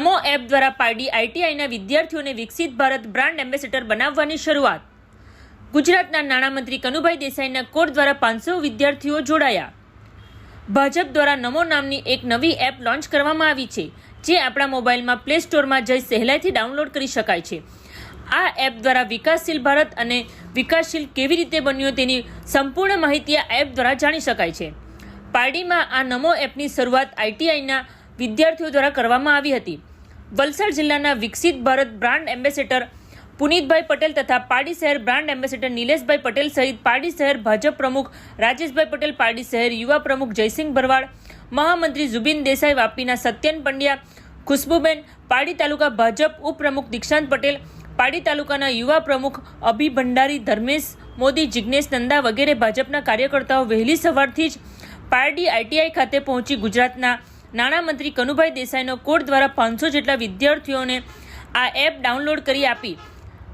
નમો app દ્વારા પારડી આઈટીઆઈના વિદ્યાર્થીઓને વિકસિત ભારત બ્રાન્ડ એમ્બેસેડર બનાવવાની શરૂઆત. ગુજરાતના નાણામંત્રી કનુભાઈ દેસાઈના કોડ દ્વારા પાંચસો વિદ્યાર્થીઓ જોડાયા. ભાજપ દ્વારા નમો નામની એક નવી એપ લોન્ચ કરવામાં આવી છે, જે આપણા મોબાઈલમાં પ્લે સ્ટોરમાં જઈ સહેલાઈથી ડાઉનલોડ કરી શકાય છે. આ એપ દ્વારા વિકાસશીલ ભારત અને વિકાસશીલ કેવી રીતે બન્યો તેની સંપૂર્ણ માહિતી આ એપ દ્વારા જાણી શકાય છે. પારડીમાં આ નમો એપની શરૂઆત આઈટીઆઈના વિદ્યાર્થીઓ દ્વારા કરવામાં આવી હતી. વલસાડ જિલ્લાના વિકસિત ભારત બ્રાન્ડ એમ્બેસેડર પુનીતભાઈ પટેલ તથા પારડી શહેર બ્રાન્ડ એમ્બેસેડર નિલેશભાઈ પટેલ સહિત પારડી શહેર ભાજપ પ્રમુખ રાજેશભાઈ પટેલ, પારડી શહેર યુવા પ્રમુખ જયસિંહ ભરવાડ મહામંત્રી જુબિન દેસાઈ વાપીના સત્યન પંડ્યા, ખુશ્બુબેન, પારડી તાલુકા ભાજપ ઉપપ્રમુખ દીક્ષાંત પટેલ, પારડી તાલુકાના યુવા પ્રમુખ અભિ ભંડારી, ધર્મેશ મોદી જિજ્ઞેશ નંદા વગેરે ભાજપના કાર્યકર્તાઓ વહેલી સવારથી જ પારડી આઈટીઆઈ ખાતે પહોંચી ગુજરાતના નાણામંત્રી કનુભાઈ દેસાઈનો કોડ દ્વારા પાંચસો જેટલા વિદ્યાર્થીઓને આ એપ ડાઉનલોડ કરી આપી.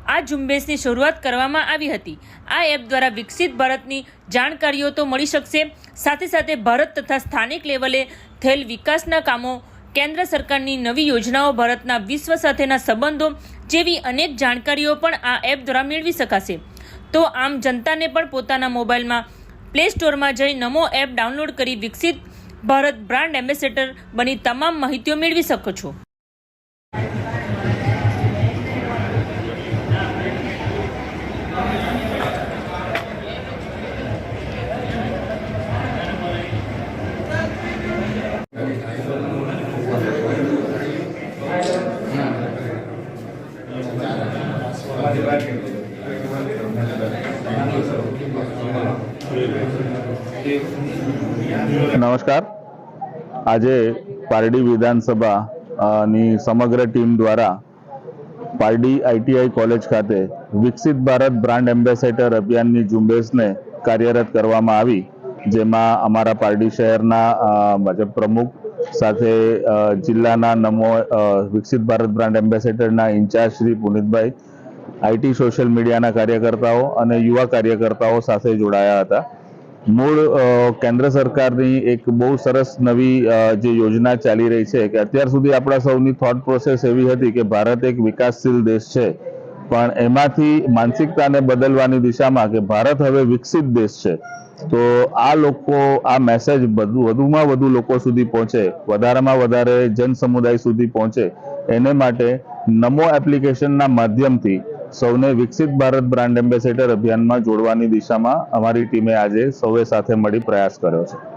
આ ઝુંબેશની શરૂઆત કરવામાં આવી હતી. આ એપ દ્વારા વિકસિત ભારતની જાણકારીઓ તો મળી શકશે. સાથે સાથે ભારત તથા સ્થાનિક લેવલે થયેલ વિકાસના કામો કેન્દ્ર સરકારની નવી યોજનાઓ ભારતના વિશ્વ સાથેના સંબંધો જેવી અનેક જાણકારીઓ પણ આ એપ દ્વારા મેળવી શકાશે. તો આમ જનતાને પણ પોતાના મોબાઈલમાં પ્લે સ્ટોરમાં જઈ નમો એપ ડાઉનલોડ કરી વિકસિત ભારત બ્રાન્ડ એમ્બેસેડર બની તમામ માહિતીઓ મેળવી શકો છો. નમસ્કાર. આજે પારડી વિધાનસભા ની સમગ્ર ટીમ દ્વારા પારડી આઈટીઆઈ કોલેજ ખાતે વિકસિત ભારત બ્રાન્ડ એમ્બેસેડર અભિયાનની ઝુંબેશને કાર્યરત કરવામાં આવી, જેમાં અમારા પારડી શહેરના પ્રમુખ સાથે જિલ્લાના નમો વિકસિત Bharat brand એમ્બેસેડરના incharge Shri Punitbhai, IT, social મીડિયાના કાર્યકર્તાઓ અને યુવા કાર્યકર્તાઓ સાથે જોડાયા હતા. મૂળ કેન્દ્ર સરકારની એક બહુ સરસ નવી જે યોજના ચાલી રહી છે કે અત્યાર સુધી આપણા સૌની થોટ પ્રોસેસ એવી હતી કે ભારત એક વિકાસશીલ દેશ છે. પણ એમાંથી માનસિકતાને બદલવાની દિશામાં કે ભારત હવે વિકસિત દેશ છે. તો આ લોકો, આ મેસેજ વધુમાં વધુ લોકો સુધી પહોંચે, વધારેમાં વધારે જન સમુદાય સુધી પહોંચે. એને માટે નમો એપ્લિકેશનના માધ્યમથી સૌને વિકસિત ભારત બ્રાન્ડ એમ્બેસેડર અભિયાનમાં જોડવાની દિશામાં અમારી ટીમે આજે સૌએ સાથે મળી પ્રયાસ કર્યો છે.